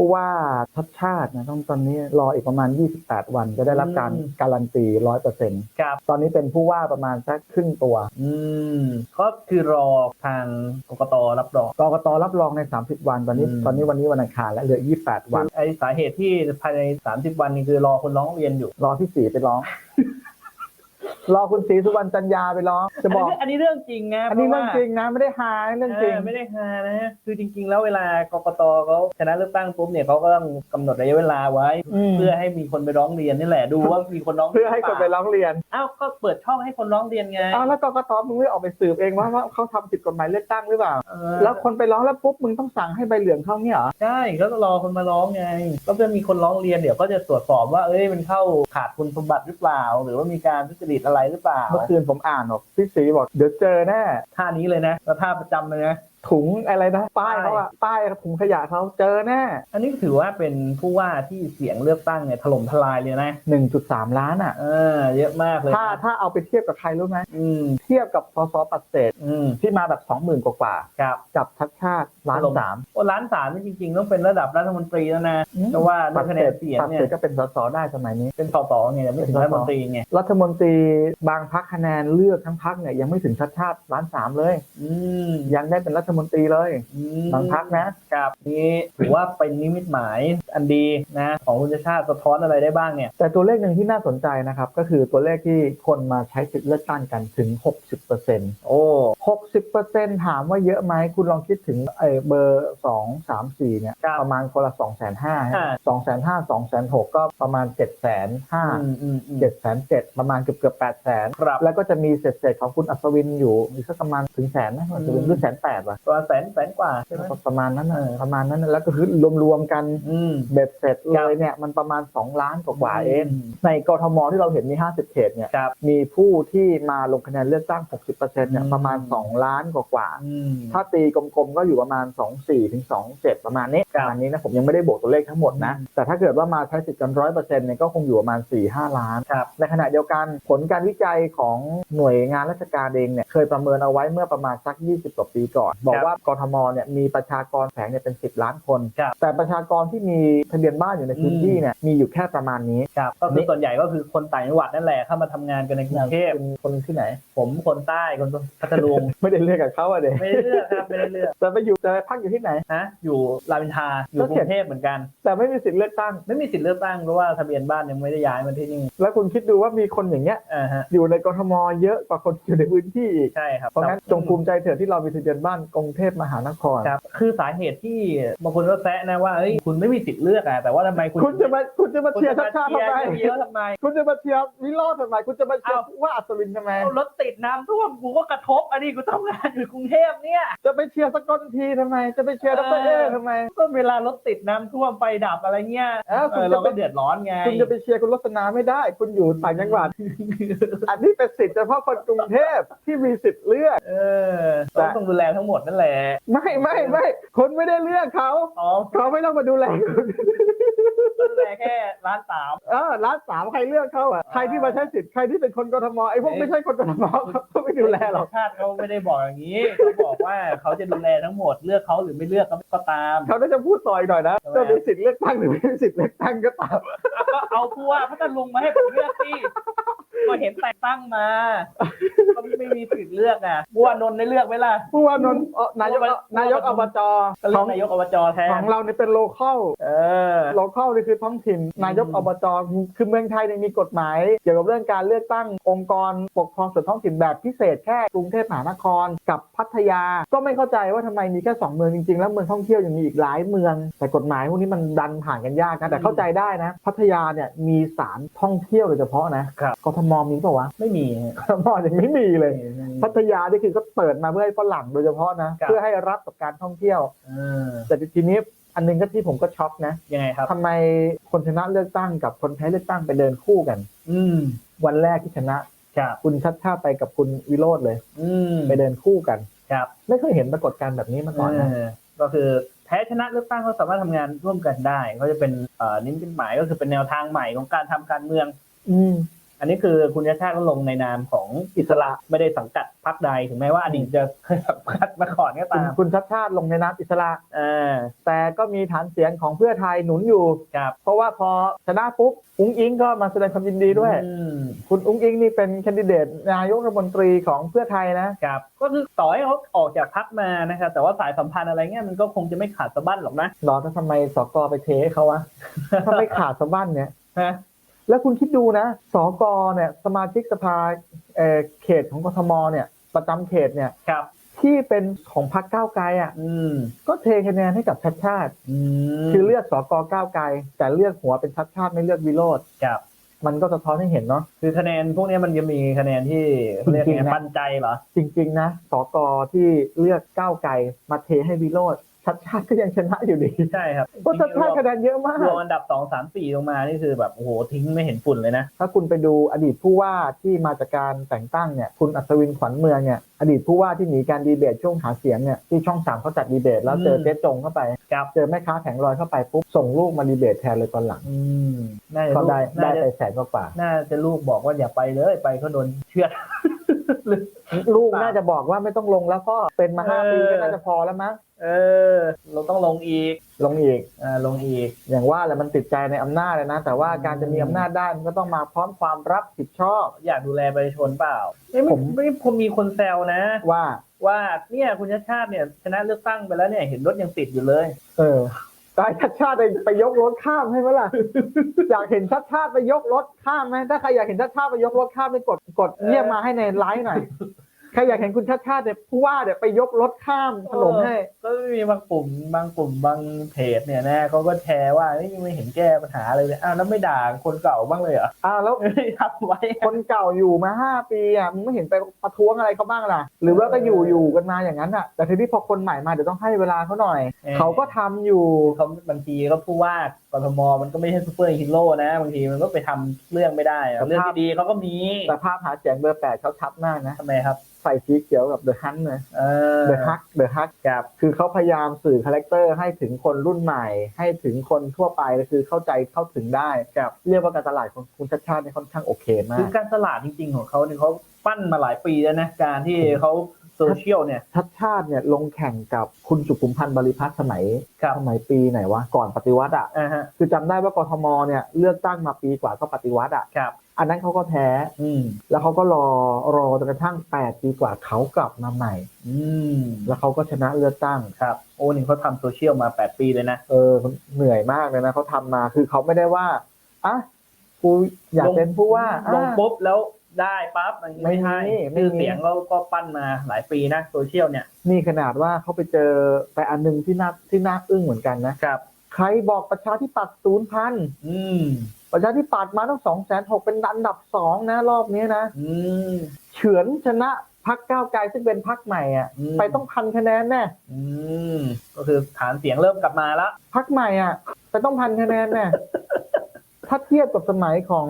ผู้ว่าชัดชาตินะต้องตอนนี้รออีกประมาณ 28 วันจะได้รับการอืมการันตีร้อยเปอร์เซ็นต์ครับตอนนี้เป็นผู้ว่าประมาณสักครึ่งตัว อืมก็คือรอทางกกตรับรองกกตรับรองใน 30 วันตอนนี้อืมตอนนี้วันนี้วันอังคารแล้วเหลือ 28 วันไอสาเหตุที่ภายใน 30 วันนี้คือรอคนร้องเรียนอยู่ รอพี่สีไปร้อง รอคุณศรีสุวรรณจันยาไปร้องจะบอก อันนี้เรื่องจริงนะอันนี้พาะเรื่องว่าจริงนะ ไม่ได้ฮาเรื่องจริงเออไม่ได้ฮานะ คือจริง ๆ แล้วเวลากกตเขาชนะเลือกตั้งปุ๊บเนี่ยเขาก็ต้องกำหนดระยะเวลาไว้อืมเพื่อให้มีคนไปร้องเรียนนี่แหละดูว่ามีคนร้องเพื่อให้คนไปร้องร้องเรียนอ้าวก็เปิดช่องให้คนร้องเรียนไงอ้าวแล้วกกตมึงไม่ออกไปสืบเองว่าว่าเขาทำผิดกฎหมายเลือกตั้งหรือเปล่าเออแล้วคนไปร้องแล้วปุ๊บมึงต้องสั่งให้ใบเหลืองเข้าเนี่ยเหรอใช่ก็ต้องรอคนมาร้องไง ก็จะมีคนร้องเรียนเดี๋ยวก็จะตรวจสอบว่าเอ้ยมันเข้าขาดคุณสมบัติหรือเปล่า หรือว่ามีการทุจริตอะไรหรือเปล่า เมื่อคืนผมอ่านบอกพี่สีบอกเดี๋ยวเจอแน่ท่านี้เลยนะแล้วท่าประจำเลยนะ ถุงอะไรนะป้ายเขาอะป้ายถุงขยะเขาเจอแน่อันนี้ถือว่าเป็นผู้ว่าที่เสียงเลือกตั้งเนี่ยถล่มทลายเลยนะ1.3ล้านอะเออเยอะมากเลยถ้าถ้าเอาไปเทียบกับใครรู้ไหมอืมเทียบกับสสปัดเศษอืมที่มาแบบ20,000กว่าครับๆกับชัดชาติล้านถล่มสามโอ้ล้านสามนี่จริงๆ ต้องเป็นระดับรัฐมนตรีแล้วนะเพราะว่าด้วยคะแนนเสียงปัดเนี่ยเศษก็เป็นสสได้สมัยนี้เป็นสสไงแต่ไม่ถึงรัฐมนตรีไงรัฐมนตรีบางพักคะแนนเลือกทั้งพักเนี่ยยังไม่ถึงชัดชาติล้านสามเลยอืมยังได้เป็นรัฐมนตรีเลยอืมบางพักนะครับนี่ถือว่าเป็นนิมิตหมายอันดีนะของคุณชาติชาติสะท้อนอะไรได้บ้างเนี่ยแต่ตัวเลขหนึ่งที่น่าสนใจนะครับ ก็คือตัวเลขที่คนมาใช้สิทธิ์เลือกตั้งกันถึง 60%โอ้60%ถามว่าเยอะไหมคุณลองคิดถึงเออเบอร์ 2 3 4 เนี่ยครับประมาณคนละ2 5 0 0 0อ่า2 5 0 0 2 6 0 0ก็ประมาณ 7 5 0 0อืมอืมอืม7 7 0 0ประมาณเกือบเกือบ8 0 0 0ครับแล้วก็จะมีเศษเศษๆของคุณอัศวินอยู่อีกสักประมาณถึงแสนนะอัศวินอืมหรือแสนแปดวะตัวแสนแสนกว่าใช่ไหมประมาณนั้นนะประมาณนั้นน่ะแล้วก็คือรวมๆกันอืมเบ็ดเสร็จครัเลบยเนี่ยมันประมาณ 2 ล้านกว่าๆเองอืมในกทมที่เราเห็นมี 50 เขตเนี่ยครับมีผู้ที่มาลงคะแนนเลือกตั้ง 60%เนี่ยอืมประมาณ 2 ล้านกว่าอืมๆถ้าตีกลมๆก็อยู่ประมาณ 24ถึง27 ประมาณนี้คปรับระมาณนี้นะผมยังไม่ได้บวกตัวเลขทั้งหมดนะอืมแต่ถ้าเกิดว่ามาใช้สิทธิ์กันร้อยเปอร์เซ็นต์เนี่ยก็คงอยู่ประมาณ 4-5 ล้านครับในขณะเดียวกันผลการวิจัยของหน่วยงานราชการเองเนี่ยเคยประเมินเอาไว้เมื่อประมาณสัก 20กว่าปีก่อนบอกว่ากทมเนี่ยมีประชากรแฝงเนี่ยเป็น 10 ล้านคน ครับแต่ประชากรที่มีทะเบียนบ้านอยู่ในพื้นที่เนี่ยมีอยู่แค่ประมาณนี้ครับก็คือส่วนใหญ่ก็คือคนต่างจังหวัดนั่นแหละเข้ามาทำงานกันในกรุงเทพเป็นคนที่ไหน ผมคนใต้คนพัทลุง ไม่ได้เลือกกับเขาอะเด็ไม่ได้เลือกครับไม่ได้เลือกแต่ไปอยู่แต่ไปพักอยู่ที่ไหนนะอยู่รามอินทราอยู่กรุงเทพเหมือนกัน แต่ไม่มีสิทธิ์เลือกตั้ง ไม่มีสิทธิ์เลือกตั้งเพราะว่าทะเบียนบ้านยังไม่ได้ย้ายมาที่นี่แล้วคุณคิดดูว่ามีคนอย่างเงี้ยอ่าฮะอยู่ในกทมเยอะกว่าคนอยู่ในพื้นที่อีกใช่ครับเพราะงั้นจงภูมิใจเถิดที่เรามีทะเบียนบ้านกรุงเทพมหานคร ครับคือสาเหตุที่บางคนก็แซะนะว่าเอ้ยคุณไม่มีสิทธิ์เลือกอะแต่ว่าทำไมคุณคุณจะมาคุณจะมาคุณเชียร์จะชามาติชาติเชียทำไมร์เยอะๆทำไม คุณจะมาเชียร์วิโรจน์ทำไม คุณจะมาเชียร์อ้าวว่าอัศวินทำไมเอารถติดน้ำท่วมกูก็กระทบอันนี้กูทำงานอยู่กรุงเทพเนี่ย จะไปเชียร์สกอตทีทำไม จะไปเชียร์ดรเอทำไม ก็เวลารถติดน้ำท่วมไฟดับอะไรเงี้ยอ้าวเอคุณอจะเราก็เดือดร้อนไง คุณจะไปเชียร์คุณลักษณะไม่ได้ คุณอยู่ต่างจังหวัด อันนี้เป็นสิทธิ์เฉพาะคนกรุงเทพที่มีสิทธิ์เลือกเออเราต้องดูแลทั้งหมดนั่นแหละ ไม่ไม่ไม่คนไม่ได้เลือกเขาอ๋อเขาไม่ต้องมาดูแลคุณดูแลแค่ร้านสามเออร้านสามใครเลือกเขาอะใครที่มาใช้สิทธิ์ใครที่เป็นคนกทมไอ้พวกเอ๊ะไม่ใช่คนกทมเขาไม่ดูแลหรอกชาติเขาไม่ได้บอกอย่างนี้เขาบอกว่าเขาจะดูแลทั้งหมดเลือกเขาหรือไม่เลือกก็ตามเขาน่าจะพูดต่อยหน่อยนะทำไมจะอะมีสิทธิ์เลือกตั้งหรือไม่มีสิทธิ์เลือกตั้งก็ตามอะก็เอาผู้ว่าพัทลุงมาให้ผมเลือกสิก็เห็นแต่งตั้งมา ก็ไม่มีสิทธิ์เลือกอะผู้ว่านนท์ได้เลือกไหมล่ะผู้ว่านนท์เอ่อนายกผู้ว่านายกอบจก็ขเลือองกนายกอบจแทขอนงเราเนี่ยเป็นโลเคอล เออ โลเคอลนี่คือท้องถิ่นนายกอืมอบจคือเมืองไทยเนี่ยมีกฎหมาย เกี่ยวกับเรื่องการเลือกตั้งองค์กรปกครองส่วนท้องถิ่นแบบพิเศษแค่กรุงเทพมหานครกับพัทยา ก็ไม่เข้าใจว่าทำไมมีแค่สองเมืองจริงๆ แล้วเมืองท่องเที่ยวยังมีอีกหลายเมือง แต่กฎหมายพวกนี้มันดันผ่านกันยากนะแต่เข้าใจได้นะพัทยาเนี่ยมีสารท่องเที่ยวโดยเฉพาะนะครับ กทมมีเปล่าวะไม่มี กทมยังไม่มีเลย พัทยานี่คือก็เปิดมาเพื่อให้ฝรั่งโดยเฉพาะนะครับเพื่อให้รับกับการท่องเที่ยวเออแต่ทีนี้อันหนึงก็ที่ผมก็ช็อกนะยังไงครับทำไมคนชนะเลือกตั้งกับคนแพ้เลือกตั้งไปเดินคู่กัน อืมวันแรกที่ชนะครับคุณชัดชาติไปกับคุณวิโรธเลย อืมไปเดินคู่กันครับ ไม่เคยเห็นปรากฏการณ์แบบนี้มาก่อนนะเออก็คือแพ้ชนะเลือกตั้งเขาสามารถทำงานร่วมกันได้ ก็จะเป็นเอ่อนิมิตหมายก็คือเป็นแนวทางใหม่ของการทำการเมือง อืม อันนี้คือคุณชาติชาติก็ลงในนามของอิสระไม่ได้สังกัดพรรคใดถึงแม้ว่าอดีตจะเคยสังกัดมาก่อนก็คุณตาม คุณชัดชาติลงในนามอิสระอ่าแต่ก็มีฐานเสียงของเพื่อไทยหนุนอยู่ ครับเพราะว่าพอชนะปุ๊บอุ้งอิงก็มาแสดงความยินดีด้วย อืมคุณอุ้งอิงนี่เป็นแคนดิเดตนายกรัฐมนตรีของเพื่อไทยนะครับ ก็คือต่อให้เขาออกจากพักมานะครับ แต่ว่าสายสัมพันธ์อะไรเงี้ยมันก็คงจะไม่ขาดสะบั้นหรอกนะหรอแล้วทำไมสกไปเทให้เขาวะ ถ้าไม่ขาดสะบั้นเนี่ย ฮะ แล้วคุณคิดดูนะ สกเนี่ยสมาชิกสภาเอ่อเขตของกทมเนี่ย ประจำเขตเนี่ยครับที่เป็นของพรรคก้าวไกลอะอืมก็เทคะแนนให้กับชัดชาติอืมคือเลือกสกก้าวไกล แต่เลือกหัวเป็นชัดชาติไม่เลือกวิโรธครับมันก็สะท้อนให้เห็นเนาะคือคะแนนพวกเนี้ยมันจะมีคะแนนที่เรียกจริงไงๆนะปันใจเหรอจริง ๆ นะสกที่เลือกก้าวไกลมาเทให้วิโรธ ชัดชาติก็ยังชนะอยู่ดีใช่ครับเพราะชัดชาติคะแนนเยอะมากรวมอันดับสองสามสี่ลงมานี่คือแบบโอ้โหทิ้งไม่เห็นฝุ่นเลยนะ ถ้าคุณไปดูอดีตผู้ว่าที่มาจากการแต่งตั้งเนี่ยคุณอัศวินขวัญเมืองเนี่ยอดีตผู้ว่าที่หนีการดีเบตช่วงหาเสียงเนี่ยที่ช่องสามเขาจัดดีเบตแล้วเจออืมเจ๊จงเข้าไปครับเจอแม่ค้าแผงลอยเข้าไปปุ๊บส่งลูกมาดีเบตแทนเลยตอนหลังอืมน่าจะก็ลูกได้ได้น่าจะไปแสนกว่าน่าจะลูกบอกว่าอย่าไปเลยไปก็โดนเชือดๆ ลูกน่าจะบอกว่าไม่ต้องลงแล้วก็เป็นมาห้าเออปีก็น่าจะพอแล้วมั้งเออ เราต้องลงอีก ลงอีกอ่าลงอีก อย่างว่าแหละมันติดใจในอำนาจเลยนะ แต่ว่าการจะมีอำนาจได้มันก็ต้องมาพร้อมความรับผิดชอบ อยากดูแลประชาชนเปล่าไม่ไม่ผมไม่ผมมีคนแซวนะว่าว่าเนี่ยคุณชาติชาติเนี่ยชนะเลือกตั้งไปแล้วเนี่ยเห็นรถยังติดอยู่เลย เออ ตายชัดชาติไปยกรถข้ามให้ไหมล่ะ อยากเห็นชัดชาติไปยกรถข้ามไหมถ้าใครอยากเห็นชัดชาติไปยกรถข้ามไปกดกดเออเยี่ยมมาให้ในไลฟ์หน่อย ใครอยากเห็นคุณชัดชาติเนี่ยผู้ว่าเนี่ยไปยกรถข้ามถนนให้ ก็มีบางกลุ่มบางกลุ่มบางเพจเนี่ยนะเขาก็แชร์ว่าเฮ้ยไม่เห็นแก้ปัญหาอะไรเลยอ้าวแล้วไม่ด่าคนเก่าบ้างเลยเหรออ้าวแล้วเฮ้ยทำไว้คนเก่าอยู่มาห้าปีอะมึงไม่เห็นไปประท้วงอะไรเขาบ้างล่ะ หรือว่าก็อยู่อยู่กันมาอย่างนั้นอะ แต่ทีนี้พอคนใหม่มาเดี๋ยวต้องให้เวลาเขาหน่อย เขาก็ทำอยู่เขาบางทีก็พูดว่ากทมมันก็ไม่ใช่ซูเปอร์ฮีโร่นะบางทีมันก็ไปทำเรื่องไม่ได้อะเรื่องดีๆเขาก็มีแต่ภาพหาเสียงเบอร์แปดเขาชัดมากนะทำไมครับใส่สีเขียวกับเดอะฮันเลยเออ เดอะฮักเดอะฮักกับคือเขาพยายามสื่อคาแรคเตอร์ให้ถึงคนรุ่นใหม่ ให้ถึงคนทั่วไปคือเข้าใจเข้าถึงได้กับเรียกว่าการตลาดของคุณชัดชาติเนี่ยค่อนข้างโอเคมาคือกการตลาดจริง ๆ ของเขาเนี่ยเขาปั้นมาหลายปีแล้วนะการที่เขาโซเชียลเนี่ยชัดชาติเนี่ยลงแข่งกับคุณสุขุมพันธ์บริพัตรสมัยครับสมัยปีไหนวะก่อนปฏิวัติอะอ่าฮะคือจำได้ว่ากทมเนี่ยเลือกตั้งมาปีกว่าก็ปฏิวัติอะครับ อันนั้นเขาก็แพ้ อืมแล้วเขาก็รอรอจนกระทั่ง8ปีกว่าเขากลับมาใหม่ อืมแล้วเขาก็ชนะเลือกตั้งครับ โอ้นี่เขาทำโซเชียลมา8ปีเลยนะเออเหนื่อยมากเลยนะเขาทำมาคือเขาไม่ได้ว่าอะกูอยากลงเป็นผู้ว่าลงอะปุ๊บแล้วได้ปั๊บมันไม่ใช่ไม่มีชื่อเสียงเราก็ปั้นมาหลายปีนะโซเชียลเนี่ย นี่ขนาดว่าเขาไปเจอไปอันหนึงที่น่าที่น่าอึ้งเหมือนกันนะครับ ใครบอกประชาธิปัตย์ศูนย์พันอืม ประชาธิปัตย์มาตั้งสองแสนหกเป็นอันดับสองนะ รอบนี้นะอืมเฉือนชนะพักก้าวไกลซึ่งเป็นพักใหม่อะอืมไปต้องพันคะแนนแน่อืมก็คือฐานเสียงเริ่มกลับมาแล้วพักใหม่อะ ไปต้องพันคะแนนแน่ถ้าเทียบกับสมัยของ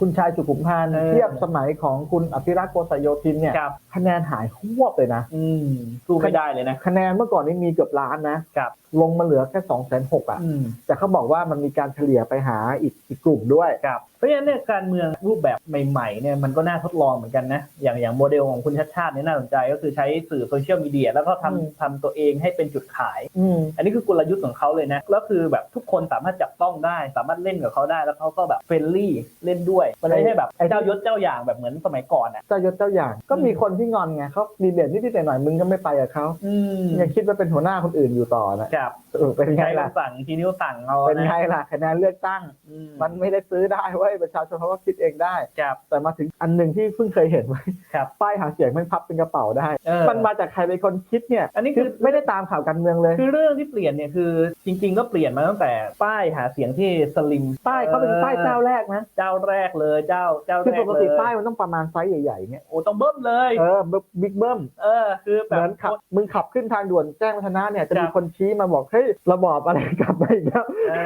คุณชายสุขุมพันธ์เออเทียบสมัยของคุณอภิรักษ์โกษโยธินเนี่ยครับคะแนนหายหวบเลยนะอืมสู้ไม่ได้เลยนะคะแนนเมื่อก่อนนี้มีเกือบล้านนะครับลงมาเหลือแค่สองแสนหกอะอืมแต่เขาบอกว่ามันมีการเฉลี่ยไปหาอีกอีกกลุ่มด้วยครับเพราะฉะนั้นเนี่ยการเมืองรูปแบบใหม่ๆเนี่ยมันก็น่าทดลองเหมือนกันนะอย่างอย่างโมเดลของคุณชัดชาติเนี่ยน่าสนใจก็คือใช้สื่อโซเชียลมีเดียแล้วก็ทำอืมทำตัวเองให้เป็นจุดขายอืมอันนี้คือกลยุทธ์ของเขาเลยนะแล้วคือแบบทุกคนสามารถจับต้องได้ สามารถเล่นกับเขาได้แล้วเขาก็แบบเฟรนลี่เล่นด้วยมันไม่ใช่แบบไอ้ที่เจ้ายศเจ้าอย่างแบบเหมือนสมัยก่อนอะเจ้ายศเจ้าอย่าง ก็มีคนที่งอนไงเขาดีเบตนิดๆหน่อยๆมึงก็ไม่ไปกับเขาอืมยังคิดว่าเป็นหัวหน้าคนอื่นอยู่ต่อนะครับเออเป็นไงใช้ล่ะ คำสั่งทีนิ้วสั่งเอาเป็นนะไงล่ะคะแนนเลือกตั้ง อืมมันไม่ได้ซื้อได้เว้ยประชาชนเขาก็คิดเองได้ ครับ แต่มาถึงอันหนึ่งที่เพิ่งเคยเห็นไว้ครับป้ายหาเสียงมันพับเป็นกระเป๋าได้ เออมันมาจากใครเป็นคนคิดเนี่ยอันนี้คือ ไม่ได้ตามข่าวการเมืองเลย คือเรื่องที่เปลี่ยนเนี่ยคือจริง ๆ ก็เปลี่ยนมาตั้งแต่ป้ายหาเสียงที่สลิมป้ายเขาเป็นป้ายเจ้าแรกนะเจ้าแรกเลยเจ้าเจ้าคือแรปกกเลติยป้ายมันต้องประมาณไซส์ใหญ่ๆเนี่ยโอ้ต้องเบิ้มเลย เออบิ๊กเบิ้มเออคือแบเหบ มือนขับมึงขับขึ้นทางด่วนแจ้งวัฒนะเนี่ยจะครัมีบคนชี้มาบอกเฮ้ยระบอบอะไรกลับมาอีกแล้วเออ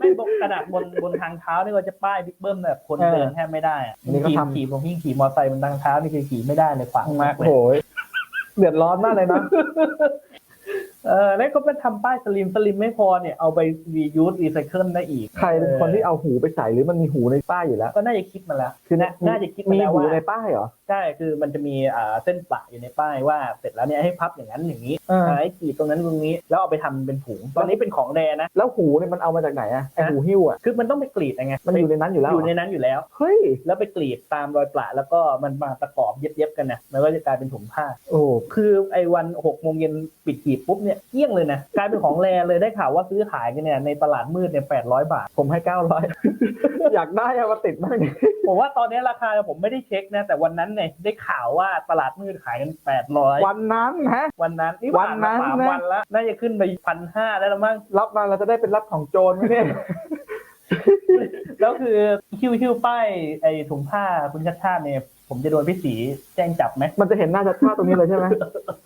ไม่บอกกระดาษบนบนทางเท้านี่ก็จะป้ายบิ๊กเบิ้มแบบคนเออเดินแทบไม่ได้อะอันนี้ก็ขี่ทำขี่ผมยิ่งขี่มอเตอร์ไซค์บนทางเท้านี่คือขี่ไม่ได้เลยขวางมากเลยโอ้ยเดือดร้อนมากเลยนะ เออแล้วก็ไปทำป้ายสลิมสลิมไม่พอเนี่ยเอาไป reuse recycle ได้อีก ใครเป็นคนที่เอาหูไปใส่หรือมันมีหูในป้ายอยู่แล้ว ก็น่าจะคิดมาแล้ว คือน่าน่าจะคิดมามีแล้วหูว่าในป้ายเหรอ ใช่คือมันจะมีอ่าเส้นปะอยู่ในป้ายว่าเสร็จแล้วเนี่ยให้พับอย่างนั้นอย่างนี้เออให้ขีดตรงนั้นตรงนี้แล้วเอาไปทำเป็นถุงตอนนี้เป็นของแดนะ แล้วหูเนี่ยมันเอามาจากไหนอะไอฮะ หูหิ้วอะคือมันต้องไปกรีดยังไงมันอยู่ในนั้นอยู่แล้วอยู่เหรในนั้นอยู่แล้ว เฮ้ย แล้วไปกรีดตามรอยปละแล้วก็มันมาประกอบเย็บๆกันนะมันก็จะกลายเป็นถุงผ้า โอ้คือไอ้วันหกโมงเย็นปิดขีดปุ๊บเนี่ยเกลี้ยงเลยนะกลายเป็นของแรเลยได้ข่าวว่าซื้อขายกันเนี่ยในตลาดมืดเนี่ยแปดร้อยบาท ผมให้เก้าร้อยอยากได้เอามาติดบ้างดิผมว่าตอนนี้ราคาผมไม่ได้เช็คนะ แต่วันนั้นเนี่ยได้ข่าวว่าตลาดมืดขายกันแปดร้อยวันนั้นฮะวันนั้นนี่วันนั้นผ่ามาสามนะวันแล้วน่าจะขึ้นไปพันห้าได้แล้วมั้งรับมาเราจะได้เป็นรับของโจรไหมเนี่ยแล้วคือคิวคิวป้ายไอ้ถุงผ้าคุณชัดชาติเนี่ยผมจะโดนพี่สีแจ้งจับไหม มันจะเห็นหน้าชัดๆตรงนี้เลยใช่ไหม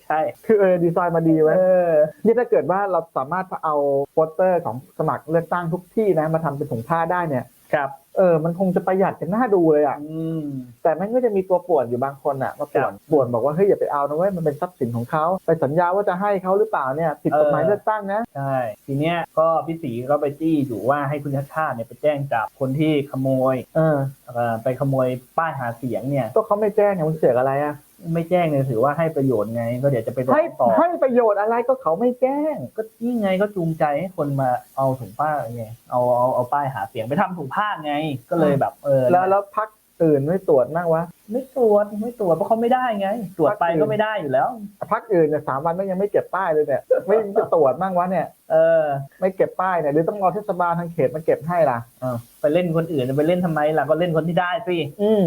ใช่ คือเออดีไซน์มาดีไว้เออนี่ถ้าเกิดว่าเราสามารถเอาโปสเตอร์ของสมัครเลือกตั้งทุกที่นะมาทำเป็นถุงผ้าได้เนี่ยครับเออ มันคงจะประหยัดกันน่าดูเลยอะอืมแต่มันก็จะมีตัวป่วนอยู่บางคนอะมาป่วนครับป่วนบอกว่าเฮ้ยอย่าไปเอานะเว้ยมันเป็นทรัพย์สินของเขาไปสัญญาว่าจะให้เขาหรือเปล่าเนี่ยผิดกฎหมายเออเลือกตั้งนะใช่ทีเนี้ยก็พี่สีก็ไปจี้อยู่ว่าให้คุณชัดชาติเนี่ยไปแจ้งจับคนที่ขโมย เออเอ่อไปขโมยป้ายหาเสียงเนี่ยก็เขาไม่แจ้งไงมันเสียอะไรอะ ไม่แจ้งเนี่ยถือว่าให้ประโยชน์ไง ก็เดี๋ยวจะไปร้อให้งต่อให้ประโยชน์อะไรก็เขาไม่แจ้ง ก็นี่ไงก็จูงใจให้คนมาเอาถุงผ้าไงเอาเอาเอาป้ายหาเสียงไปทำถุงผ้าไง ก็เลยแบบเออแล้วแล้วพัก อื่นไม่ตรวจบ้างวะไม่ตรวจไม่ตรวจเพราะเขาไม่ได้ไง ตรวจไปก็ไม่ได้อยู่แล้วพักอื่นเนี่ยสามวันไม่ยังไม่เก็บป้ายเลยเนี่ยไม่จะตรวจบ้างวะเนี่ยเออไม่เก็บป้ายเนี่ยหรือต้องรอเทศบาลทางเขตมาเก็บให้ล่ะเออไปเล่นคนอื่นจะไปเล่นทำไมล่ะก็เล่นคนที่ได้สิอืม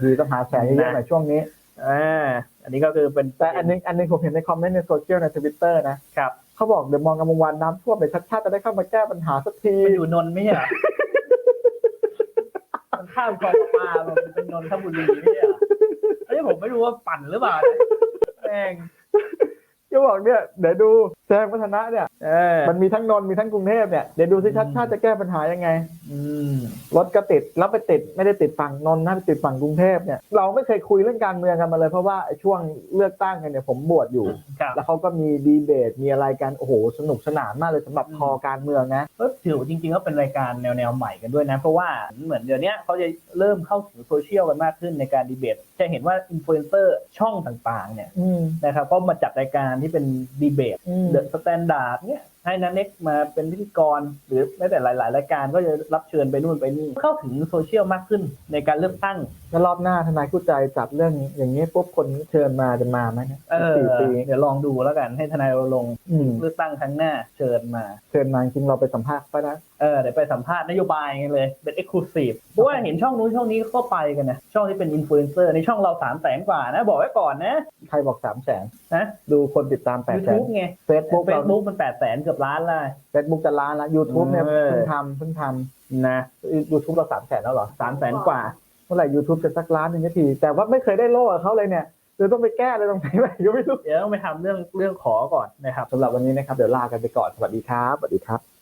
ดีต้องหาแสงเยอะๆหน่อยช่วงนี้อ่าอันนี้ก็คือเป็นแต่อันนึงอันนึงผมเห็นในคอมเมนต์ในโซเชียลในทวิตเตอร์นะครับเขาบอกเดี๋ยวมองกำมงวันน้ำท่วมไปชัดชาติจะได้เข้ามาแก้ปัญหาสักทีมันอยู่นนท์ไม่ใช่ มันข้ามคองประปามันเป็นนนทบุรีไม่ใช่เหรอเอ้ผมไม่รู้ว่าปั่นหรือเปล่าแม่งจะบอกเนี่ยเดี๋ยวดู แซงพัฒนะเนี่ยเออมันมีทั้งนนท์มีทั้งกรุงเทพเนี่ยเดี๋ยวดูสิชัดชาติจะแก้ปัญหายังไงอืมรถก็ติดแล้วไปติดไม่ได้ติดฝั่งนนท์นะไปติดฝั่งกรุงเทพเนี่ยเราไม่เคยคุยเรื่องการเมืองกันมาเลย เพราะว่าไอ้ช่วงเลือกตั้งกันเนี่ยผมบวชอยู่ครับแล้วเขาก็มีดีเบตมีอะไรกันโอ้โหสนุกสนานมากเลยสำหรับอืมคอการเมืองนะก็ถือว่าจริงๆก็เป็นรายการแนวแนวๆใหม่กันด้วยนะเพราะว่าเหมือนเดี๋ยวนี้เขาจะเริ่มเข้าถึงโซเชียลกันมากขึ้นในการดีเบตจะเห็นว่าอินฟลูเอนเซอร์ช่องต่างๆเนี่ยอืมนะครับก็มาจัดรายการที่เป็นดีเบตอืมเดอะสแตนดาร์ดเนี่ยให้นันเน็กมาเป็นพิธีกร หรือแม้แต่หลาย ๆ รายการก็จะรับเชิญไปนู่นไปนี่เข้าถึงโซเชียลมากขึ้นในการเลือกตั้ง แล้วรอบหน้าทนายกู้ใจจัดเรื่องอย่างนี้ปุ๊บคนเชิญมาจะมาไหมเนี่ยเออสี่ปีเดี๋ยวลองดูแล้วกันให้ทนายรณรงค์อืมเลือกตั้งครั้งหน้าเชิญมา เชิญมาจริงๆเราไปสัมภาษณ์ก็ได้เออเดี๋ยวไปสัมภาษณ์นโยบายกันเลยเป็นเอ็กซ์คลูซีฟเพราะว่าเห็นช่องนู้นช่องนี้ก็ไปกันนะช่องที่เป็นอินฟลูเอนเซอร์ในช่องเราสามแสนกว่านะ บอกไว้ก่อนนะ ใครบอกสามแสนนะดูคนติดตามแปดยูแสนทูบไงเฟซบุ๊กเฟเราซบุ๊กมันแปดแสนเกือบล้านเลยเฟซบุ๊กจะล้านละยูทูบเนี่ยเออเพิ่งทำเพิ่งทนะำยูทูบเราสามแสนแล้วเหรอสามแสนกว่าเมื่อไหร่ยูทูบจะสักล้านหนึ่งนาที แต่ว่าไม่เคยได้โล่กับเขาเลยเนี่ยเดี๋ยวต้องไปแก้เลยตรงไหนไหมก็ไม่รู้เดี๋ยวต้องไปทำเรื่องเรื่องขอก่อนนะครับสำหรับวันนี้นะครับเดี๋ยวลากันไปก่อนสวัสดีครับสวัสดีครับ